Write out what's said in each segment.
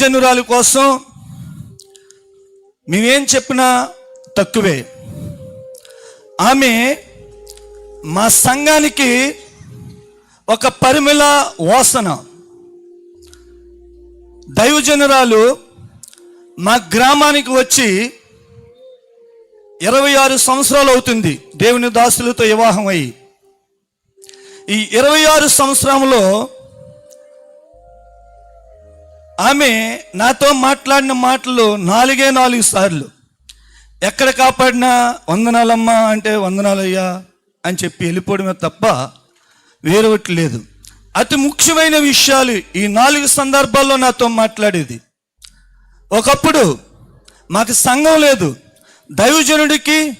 దైవజనురాలి కోసం మేమేం చెప్పినా తక్కువే. ఆమె మా సంఘానికి ఒక పరిమళ వాసన. దైవజనురాలు మా గ్రామానికి వచ్చి ఇరవై ఆరు సంవత్సరాలు అవుతుంది దేవుని దాసులతో వివాహం అయ్యి. ఈ ఇరవై ఆరు సంవత్సరంలో ఆమె నాతో మాట్లాడిన మాటలు నాలుగే నాలుగు సార్లు. ఎక్కడ కాపాడినా వందనాలమ్మా అంటే వందనాలయ్యా అని చెప్పి వెళ్ళిపోవడమే తప్ప వేరొకటి లేదు. అతి ముఖ్యమైన విషయాలు ఈ నాలుగు సందర్భాల్లో నాతో మాట్లాడేది. ఒకప్పుడు మాకు సంఘం లేదు. దైవజనుడికి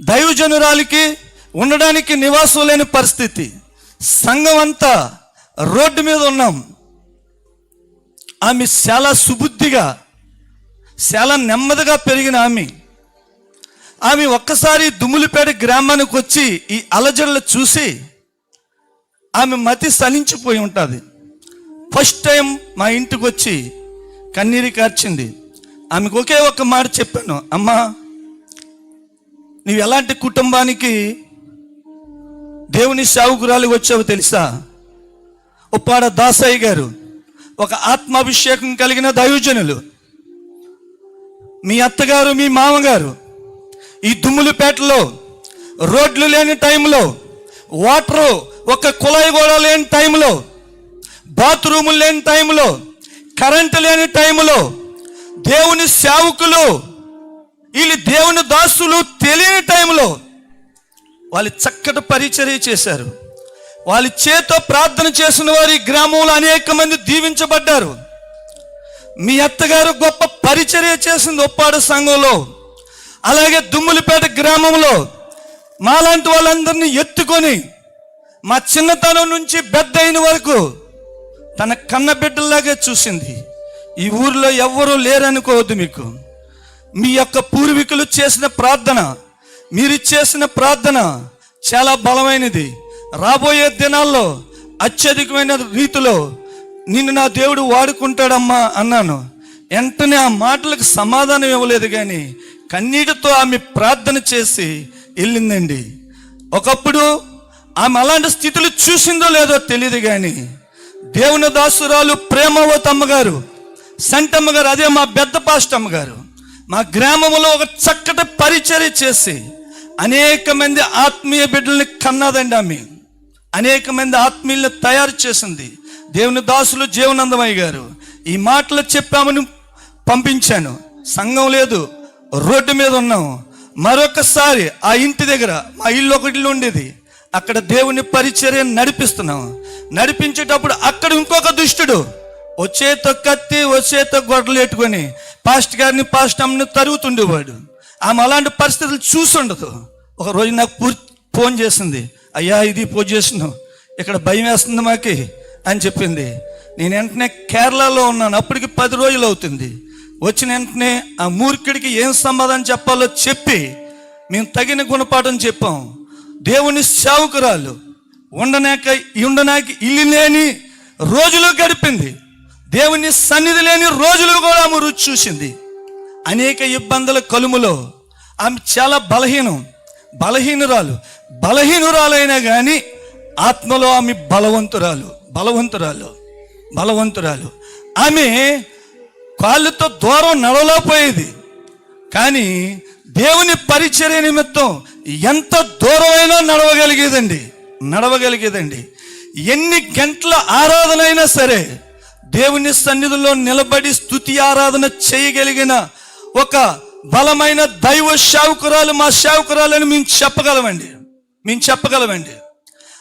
దైవజనురాలికి ఉండడానికి నివాసం లేని పరిస్థితి. సంఘం అంతా రోడ్డు మీద ఉన్నాం. ఆమె చాలా సుబుద్ధిగా చాలా నెమ్మదిగా పెరిగిన ఆమె. ఆమె ఒక్కసారి దుమ్ములపేట గ్రామానికి వచ్చి ఈ అలజడులు చూసి ఆమె మతి సలించిపోయి ఉంటుంది. ఫస్ట్ టైం మా ఇంటికి వచ్చి కన్నీరు కార్చింది. ఆమెకు ఒకే ఒక మాట చెప్పాను అమ్మా నీవు ఎలాంటి కుటుంబానికి దేవుని సావుకురాలు వచ్చావో తెలుసా? ఉప్పాడ దాసయ్య గారు ఒక ఆత్మాభిషేకం కలిగిన దైవజనులు. మీ అత్తగారు మీ మామగారు ఈ దుమ్ములపేటలో రోడ్లు లేని టైంలో వాటరు ఒక కుళాయి కూడా లేని టైంలో బాత్రూములు లేని టైంలో కరెంటు లేని టైంలో దేవుని సేవకులు వీళ్ళు దేవుని దాసులు తెలియని టైంలో వాళ్ళు చక్కటి పరిచర్య చేశారు. వాళ్ళ చేతో ప్రార్థన చేసిన వారి గ్రామంలో అనేక మంది దీవించబడ్డారు. మీ అత్తగారు గొప్ప పరిచర్య చేసింది ఒప్పాడు సంఘంలో అలాగే దుమ్ములపేట గ్రామంలో. మాలాంటి వాళ్ళందరినీ ఎత్తుకొని మా చిన్నతనం నుంచి పెద్ద అయిన వరకు తన కన్న బిడ్డలాగే చూసింది. ఈ ఊరిలో ఎవ్వరూ లేరనుకోవద్దు మీకు. మీ యొక్క పూర్వీకులు చేసిన ప్రార్థన మీరు చేసిన ప్రార్థన చాలా బలమైనది. రాబోయే దినాల్లో అత్యధికమైన రీతిలో నిన్ను నా దేవుడు వాడుకుంటాడమ్మా అన్నాను. వెంటనే ఆ మాటలకు సమాధానం ఇవ్వలేదు కానీ కన్నీటితో ఆమె ప్రార్థన చేసి వెళ్ళిందండి. ఒకప్పుడు ఆమె అలాంటి స్థితులు చూసిందో లేదో తెలియదు కానీ దేవుని దాసురాలు ప్రేమవతమ్మ గారు సంటమ్మ గారు అదే మా పెద్ద పాస్టమ్మ గారు మా గ్రామంలో ఒక చక్కటి పరిచర్య చేసి అనేక మంది ఆత్మీయ బిడ్డల్ని కన్నదండి ఆమె. అనేక మంది ఆత్మీయులను తయారు చేసింది. దేవుని దాసులు జీవనందమయ్య గారు. ఈ మాటలు చెప్పామని పంపించాను. సంఘం లేదు రోడ్డు మీద ఉన్నాం. మరొకసారి ఆ ఇంటి దగ్గర మా ఇల్లు ఒకటి ఉండేది. అక్కడ దేవుని పరిచర్య నడిపిస్తున్నాం. నడిపించేటప్పుడు అక్కడ ఇంకొక దుష్టుడు వచ్చేతో కత్తి వచ్చేతో గొడవలు ఎట్టుకొని పాస్ట్ గారిని పాస్ట్ అమ్మని తరుగుతుండేవాడు. ఆమె అలాంటి పరిస్థితులు చూసుండదు ఒక రోజు నాకు పూర్తి ఫోన్ చేసింది. అయ్యా ఇది పొజిషన్ ఇక్కడ భయం వేస్తుంది మాకి అని చెప్పింది. నేను వెంటనే కేరళలో ఉన్నాను. అప్పటికి పది రోజులు అవుతుంది. వచ్చిన వెంటనే ఆ మూర్ఖుడికి ఏం సమాధానం చెప్పాలో చెప్పి మేము తగిన గుణపాఠం చెప్పాం. దేవుని సేవకురాలు ఉండనాక ఉండనాక ఇల్లు లేని రోజులు గడిపింది. దేవుని సన్నిధి లేని రోజులు కూడా ఆమె రుచి చూసింది. అనేక ఇబ్బందుల కలుములో. ఆమె చాలా బలహీనం. బలహీనురాలు. బలహీనురాలైనా కానీ ఆత్మలో ఆమె బలవంతురాలు. బలవంతురాలు. బలవంతురాలు. ఆమె కాళ్ళతో దూరం నడవలేకపోయేది కానీ దేవుని పరిచర్య నిమిత్తం ఎంత దూరమైనా నడవగలిగేదండి. నడవగలిగేదండి. ఎన్ని గంటల ఆరాధన అయినా సరే దేవుని సన్నిధిలో నిలబడి స్థుతి ఆరాధన చేయగలిగిన ఒక బలమైన దైవ శావుకురాలు మా శావుకురాలని మేము చెప్పగలమండి. మేము చెప్పగలమండి.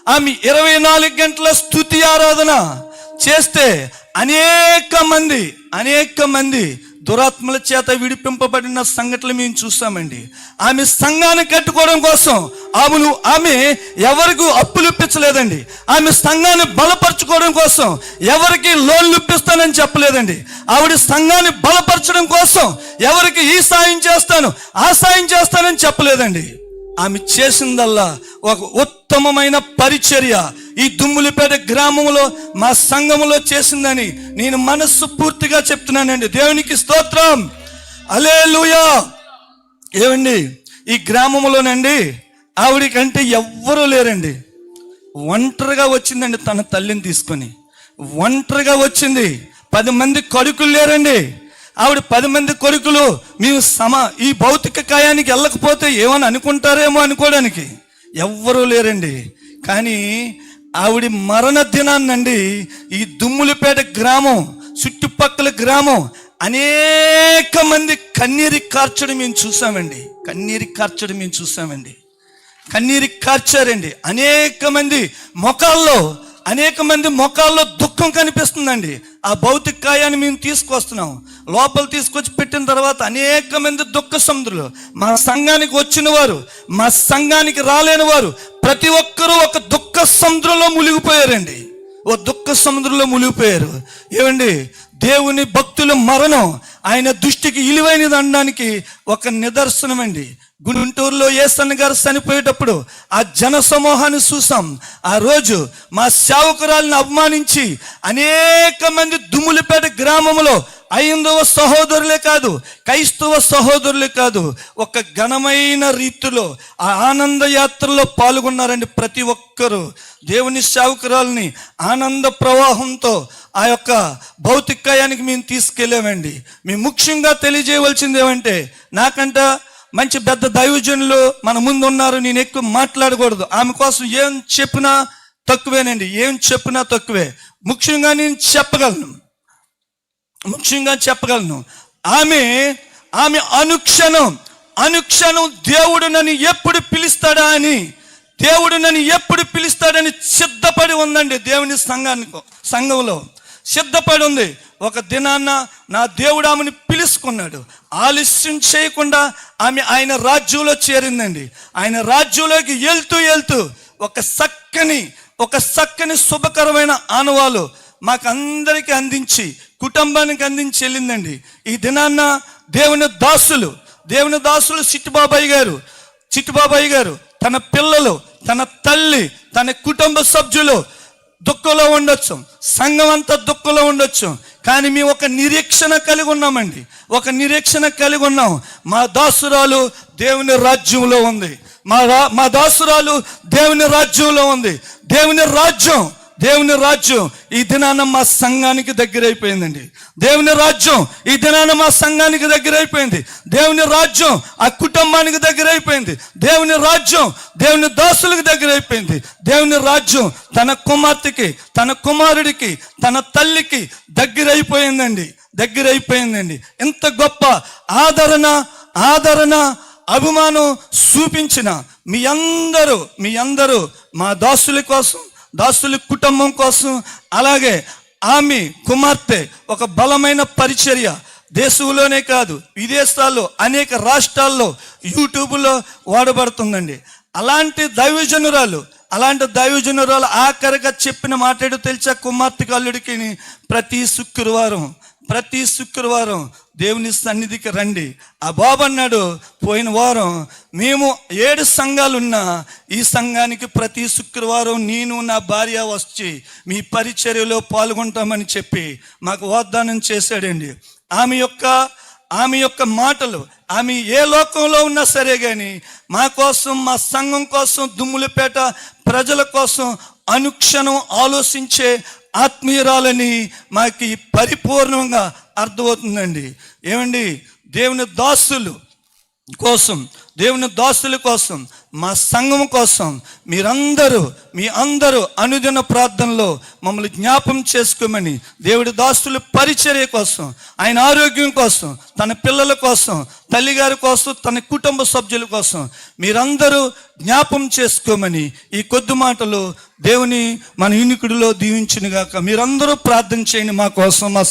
ఆమె ఇరవై నాలుగు గంటల స్థుతి ఆరాధన చేస్తే అనేక మంది అనేక మంది దురాత్మల చేత విడిపింపబడిన సంఘటనలు మేము చూస్తామండి. ఆమె సంఘాన్ని కట్టుకోవడం కోసం ఆమెను ఆమె ఎవరికి అప్పులు ఇప్పించలేదండి. ఆమె సంఘాన్ని బలపరచుకోవడం కోసం ఎవరికి లోన్లు ఇప్పిస్తానని చెప్పలేదండి. ఆవిడ సంఘాన్ని బలపరచడం కోసం ఎవరికి ఈ సాయం చేస్తాను ఆ సాయం చేస్తానని చెప్పలేదండి. ఆమె చేసిందల్లా ఒక ఉత్తమమైన పరిచర్య ఈ దుమ్ములపేట గ్రామంలో మా సంఘములో చేసిందని నేను మనస్సు పూర్తిగా చెప్తున్నానండి. దేవునికి స్తోత్రం. అలే లూయా ఏమండి? ఈ గ్రామంలోనండి ఆవిడికంటే ఎవ్వరూ లేరండి. ఒంటరిగా వచ్చిందండి తన తల్లిని తీసుకొని. ఒంటరిగా వచ్చింది. పది మంది కొడుకులు లేరండి. ఆవిడ పది మంది కొడుకులు మేము సమ ఈ భౌతిక కాయానికి వెళ్ళకపోతే ఏమని అనుకుంటారేమో అనుకోవడానికి ఎవ్వరూ లేరండి. కానీ ఆవిడ మరణ దినాన్నండి ఈ దుమ్ములపేట గ్రామం చుట్టుపక్కల గ్రామం అనేక మంది కన్నీరి కార్చడం మేము చూసామండి. కన్నీరి కార్చడం మేము చూసామండి. కన్నీరి కార్చారండి. అనేక మంది మొఖాల్లో అనేక మంది మొఖాల్లో దుఃఖం కనిపిస్తుందండి. ఆ భౌతిక కాయాన్ని మేము తీసుకొస్తున్నాం. లోపల తీసుకొచ్చి పెట్టిన తర్వాత అనేక మంది దుఃఖ సముద్రులు మా సంఘానికి వచ్చిన వారు మా సంఘానికి రాలేని వారు ప్రతి ఒక్కరూ ఒక దుఃఖ సముద్రంలో మునిగిపోయారండి. ఓ దుఃఖ సముద్రంలో మునిగిపోయారు. ఏమండి? దేవుని భక్తుల మరణం ఆయన దృష్టికి ఇలువైనది అనడానికి ఒక నిదర్శనం అండి గుంటూరులో ఏసన్న గారు చనిపోయేటప్పుడు ఆ జన సమూహాన్ని చూసాం. ఆ రోజు మా సేవకురాలను అవమానించి అనేక మంది దుమ్ములపేట గ్రామంలో ఐందవ సహోదరులే కాదు క్రైస్తవ సహోదరులే కాదు ఒక ఘనమైన రీతిలో ఆ ఆనంద యాత్రలో పాల్గొన్నారండి ప్రతి ఒక్కరూ. దేవుని సేవకురాలని ఆనంద ప్రవాహంతో ఆ యొక్క భౌతికాయానికి మేము తీసుకెళ్ళామండి. మేము ముఖ్యంగా తెలియజేయవలసింది ఏమంటే నాకంట మంచి పెద్ద దైవజనులు మన ముందు ఉన్నారు నేను ఎక్కువ మాట్లాడకూడదు. ఆమె కోసం ఏం చెప్పినా తక్కువేనండి ఏం చెప్పినా తక్కువే. ముఖ్యంగా నేను చెప్పగలను. ముఖ్యంగా చెప్పగలను. ఆమె ఆమె అనుక్షణం అనుక్షణం దేవుడు నన్ను ఎప్పుడు పిలుస్తాడా అని దేవుడు నన్ను ఎప్పుడు పిలుస్తాడని సిద్ధపడి ఉందండి దేవుని సంఘానికి సంఘంలో. సిద్ధపడి ఉంది. ఒక దినాన్న నా దేవుడు ఆమెను పిలుచుకున్నాడు ఆలస్యం చేయకుండా ఆమె ఆయన రాజ్యంలో చేరిందండి. ఆయన రాజ్యంలోకి వెళ్తూ వెళ్తూ ఒక చక్కని ఒక చక్కని శుభకరమైన ఆనవాలు మాకు అందరికీ అందించి కుటుంబానికి అందించి వెళ్ళిందండి. ఈ దినాన్న దేవుని దాసులు దేవుని దాసులు చిట్టుబాబాయి గారు చిట్టుబాబాయి గారు తన పిల్లలు తన తల్లి తన కుటుంబ సభ్యులు దుఃఖంలో ఉండొచ్చు. సంఘం అంతా దుఃఖంలో ఉండొచ్చు. కానీ మేము ఒక నిరీక్షణ కలిగి ఉన్నామండి. ఒక నిరీక్షణ కలిగి ఉన్నాం. మా దాసురాలు దేవుని రాజ్యంలో ఉంది. మా మా దాసురాలు దేవుని రాజ్యంలో ఉంది. దేవుని రాజ్యం దేవుని రాజ్యం ఈ దినాన మా సంఘానికి దగ్గర అయిపోయిందండి దేవుని రాజ్యం ఈ దినాన మా సంఘానికి దగ్గర అయిపోయింది దేవుని రాజ్యం ఆ కుటుంబానికి దగ్గర అయిపోయింది దేవుని రాజ్యం దేవుని దాసులకు దగ్గర అయిపోయింది దేవుని రాజ్యం తన కుమార్తెకి తన కుమారుడికి తన తల్లికి దగ్గర అయిపోయిందండి దగ్గర అయిపోయిందండి గొప్ప ఆదరణ ఆదరణ అభిమానం చూపించిన మీ అందరూ మీ అందరూ మా దాసుల కోసం దాసులు కుటుంబం కోసం అలాగే ఆమె కుమార్తె ఒక బలమైన పరిచర్య దేశంలోనే కాదు విదేశాల్లో అనేక రాష్ట్రాల్లో యూట్యూబ్లో వాడబడుతుందండి. అలాంటి దైవజనురాలు అలాంటి దైవజనురాలు ఆఖరిగా చెప్పిన మాట్లాడు తెలిసా? కుమార్తె కల్లుడికి ప్రతి శుక్రవారం ప్రతి శుక్రవారం దేవుని సన్నిధికి రండి. ఆ బాబు అన్నాడు పోయిన వారం మేము ఏడు సంఘాలు ఉన్నా ఈ సంఘానికి ప్రతి శుక్రవారం నేను నా భార్య వచ్చి మీ పరిచర్యలో పాల్గొంటామని చెప్పి మాకు వాగ్దానం చేశాడండి. ఆమె యొక్క ఆమె యొక్క మాటలు ఆమె ఏ లోకంలో ఉన్నా సరే కానీ మా కోసం మా సంఘం కోసం దుమ్ములపేట ప్రజల కోసం అనుక్షణం ఆలోచించే ఆత్మీయురాలని మాకు పరిపూర్ణంగా అర్థమవుతుందండి. ఏమండి? దేవుని దాసులు కోసం దేవుని దాసుల కోసం మా సంఘం కోసం మీరందరూ మీ అందరూ అనుదిన ప్రార్థనలో మమ్మల్ని జ్ఞాపం చేసుకోమని దేవుడి దాసుల పరిచర్య కోసం ఆయన ఆరోగ్యం కోసం తన పిల్లల కోసం తల్లిగారి కోసం తన కుటుంబ సభ్యుల కోసం మీరందరూ జ్ఞాపం చేసుకోమని ఈ కొద్ది మాటలు దేవుని మన యూనికుడిలో దీవించినగాక. మీరందరూ ప్రార్థన చేయండి మా కోసం మా